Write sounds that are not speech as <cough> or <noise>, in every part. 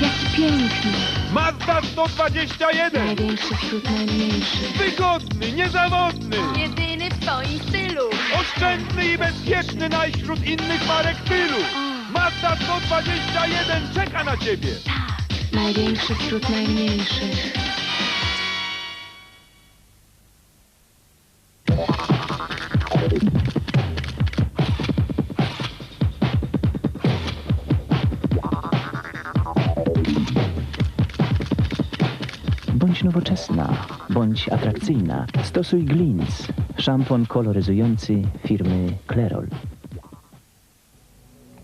Jaki piękny, Mazda 121! największy wśród najmniejszych. Wygodny, niezawodny! Jedyny w swoim stylu. Oszczędny i bezpieczny najśród innych marek tylu! Mazda 121 czeka na ciebie! Tak, największy wśród najmniejszych. Bądź nowoczesna, bądź atrakcyjna. Stosuj Glins, szampon koloryzujący firmy Klerol.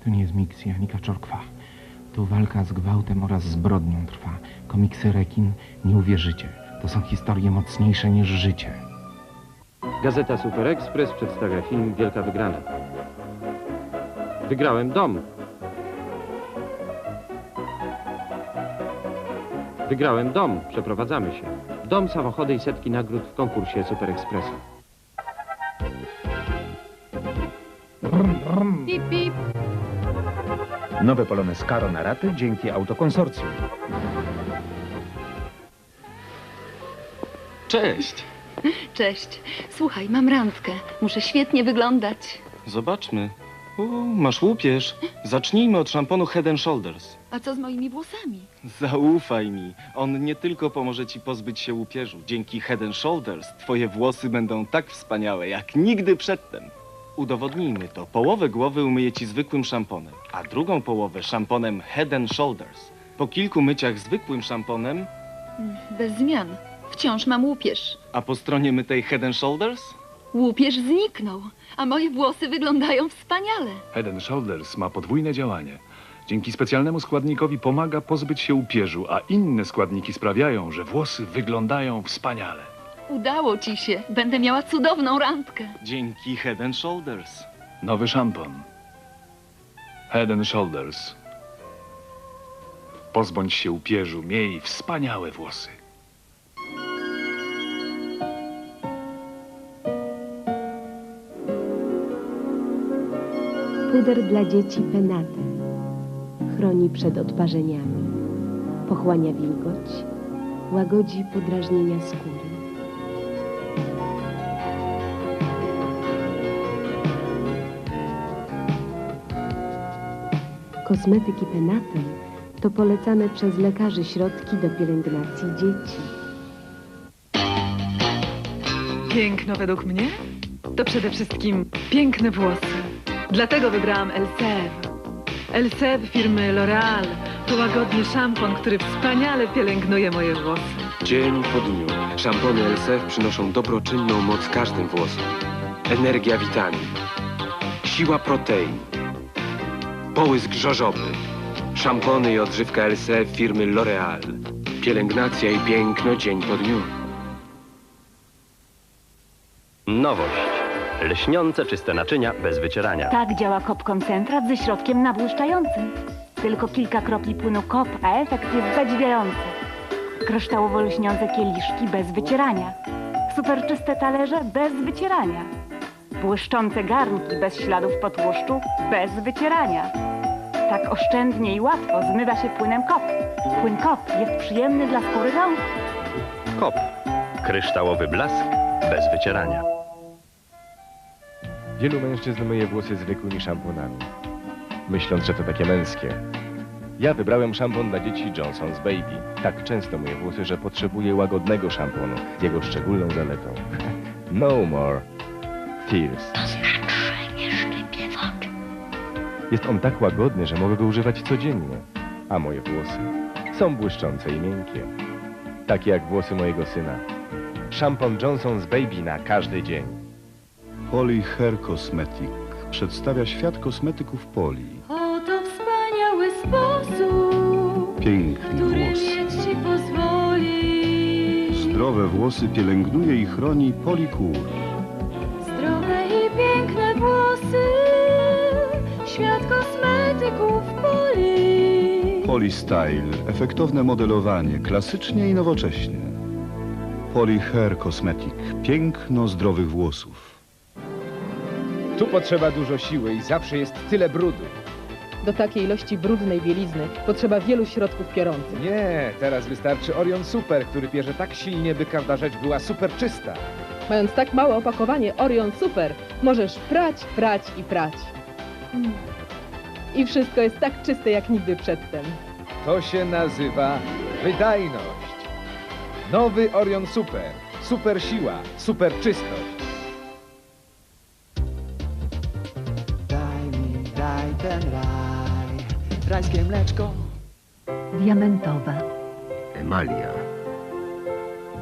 To nie jest miksja ani kaczorkwa. Tu walka z gwałtem oraz zbrodnią trwa. Komiksy Rekin nie uwierzycie. To są historie mocniejsze niż życie. Gazeta Super Express przedstawia film Wielka Wygrana. Wygrałem dom. Wygrałem dom. Przeprowadzamy się. Dom, samochody i setki nagród w konkursie Super Expressa. Pip, pip. Nowe Polones Caro na raty dzięki autokonsorcjum. Cześć! Cześć. Słuchaj, mam randkę. Muszę świetnie wyglądać. Zobaczmy. U, masz łupież. Zacznijmy od szamponu Head and Shoulders. A co z moimi włosami? Zaufaj mi. On nie tylko pomoże ci pozbyć się łupieżu. Dzięki Head and Shoulders twoje włosy będą tak wspaniałe jak nigdy przedtem. Udowodnijmy to. Połowę głowy umyję ci zwykłym szamponem, a drugą połowę szamponem Head and Shoulders. Po kilku myciach zwykłym szamponem, Bez zmian. Wciąż mam łupież. a po stronie mytej Head and Shoulders Łupież zniknął, a moje włosy wyglądają wspaniale. Head and Shoulders ma podwójne działanie. Dzięki specjalnemu składnikowi pomaga pozbyć się upierzu, a inne składniki sprawiają, że włosy wyglądają wspaniale. Udało ci się. Będę miała cudowną randkę. dzięki Head and Shoulders. Nowy szampon. Head and Shoulders. Pozbądź się upierzu, miej wspaniałe włosy. Puder dla dzieci Penate. Chroni przed odparzeniami. Pochłania wilgoć. Łagodzi podrażnienia skóry. Kosmetyki Penate to polecane przez lekarzy środki do pielęgnacji dzieci. Piękno według mnie to przede wszystkim piękne włosy. Dlatego wybrałam Elsev. Elsev firmy L'Oreal to łagodny szampon, który wspaniale pielęgnuje moje włosy. Dzień po dniu szampony LSF przynoszą dobroczynną moc każdym włosom. Energia witamin, siła protein, połysk żożowy, szampony i odżywka LSF firmy L'Oreal. Pielęgnacja i piękno dzień po dniu. Nowość. Lśniące czyste naczynia bez wycierania. Tak działa kop koncentrat ze środkiem nabłyszczającym. Tylko kilka kropli płynu kop, a efekt jest zadziwiający. Kryształowo lśniące kieliszki bez wycierania. Super czyste talerze bez wycierania. Błyszczące garnki bez śladów po tłuszczu bez wycierania. Tak oszczędnie i łatwo zmywa się płynem kop. Płyn kop jest przyjemny dla skóry rąk. Kop. Kryształowy blask bez wycierania. Wielu mężczyzn myje włosy zwykłymi szamponami, myśląc, że to takie męskie. Ja wybrałem szampon dla dzieci Johnson's Baby. Tak często myję włosy, że potrzebuję łagodnego szamponu. Jego szczególną zaletą. <laughs> No more tears. Jest on tak łagodny, że mogę go używać codziennie. A moje włosy są błyszczące i miękkie. Takie jak włosy mojego syna. Szampon Johnson's Baby na każdy dzień. Poli Hair Cosmetic przedstawia świat kosmetyków Poli. Oto wspaniały sposób, Piękne włosy. ci pozwoli. Zdrowe włosy pielęgnuje i chroni Polikur. Zdrowe i piękne włosy, świat kosmetyków poli. Poli Style. Efektowne modelowanie, klasycznie i nowocześnie. Poli Hair Cosmetic. Piękno zdrowych włosów. Tu potrzeba dużo siły i zawsze jest tyle brudu. Do takiej ilości brudnej bielizny potrzeba wielu środków piorących. Nie, teraz wystarczy Orion Super, który pierze tak silnie, by każda rzecz była super czysta. Mając tak małe opakowanie Orion Super, możesz prać, prać i prać. I wszystko jest tak czyste jak nigdy przedtem. To się nazywa wydajność. Nowy Orion Super. Super siła, super czystość. Ten raj, rajskie mleczko. Diamentowa. Emalia.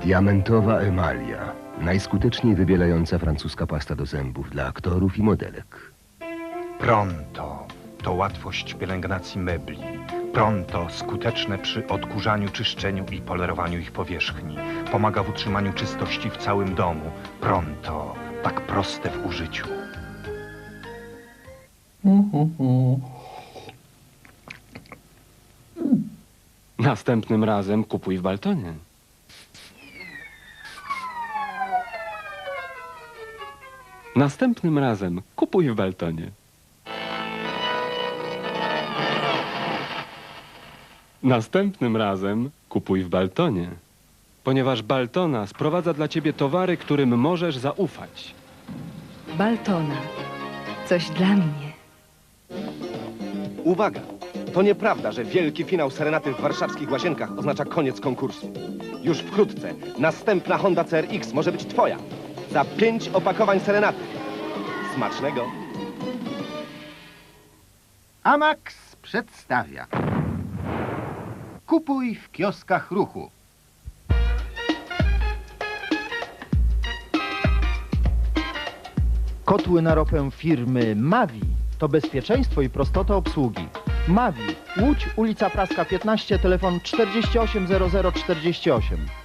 Diamentowa emalia. Najskuteczniej wybielająca francuska pasta do zębów dla aktorów i modelek. Pronto to łatwość pielęgnacji mebli. Pronto skuteczne przy odkurzaniu, czyszczeniu i polerowaniu ich powierzchni. Pomaga w utrzymaniu czystości w całym domu. Pronto, tak proste w użyciu. Następnym razem kupuj w Baltonie. Następnym razem kupuj w Baltonie. Następnym razem kupuj w Baltonie. Ponieważ Baltona sprowadza dla ciebie towary, którym możesz zaufać. Baltona. Coś dla mnie. Uwaga! To nieprawda, że wielki finał serenaty w warszawskich łazienkach oznacza koniec konkursu. Już wkrótce następna Honda CRX może być twoja. Za pięć opakowań serenaty. Smacznego! Amax przedstawia. Kupuj w kioskach ruchu. Kotły na ropę firmy Mavi to bezpieczeństwo i prostota obsługi. Mavi, Łódź, ulica Praska 15, telefon 480048.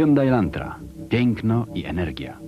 Hyundai Elantra. Piękno i energia.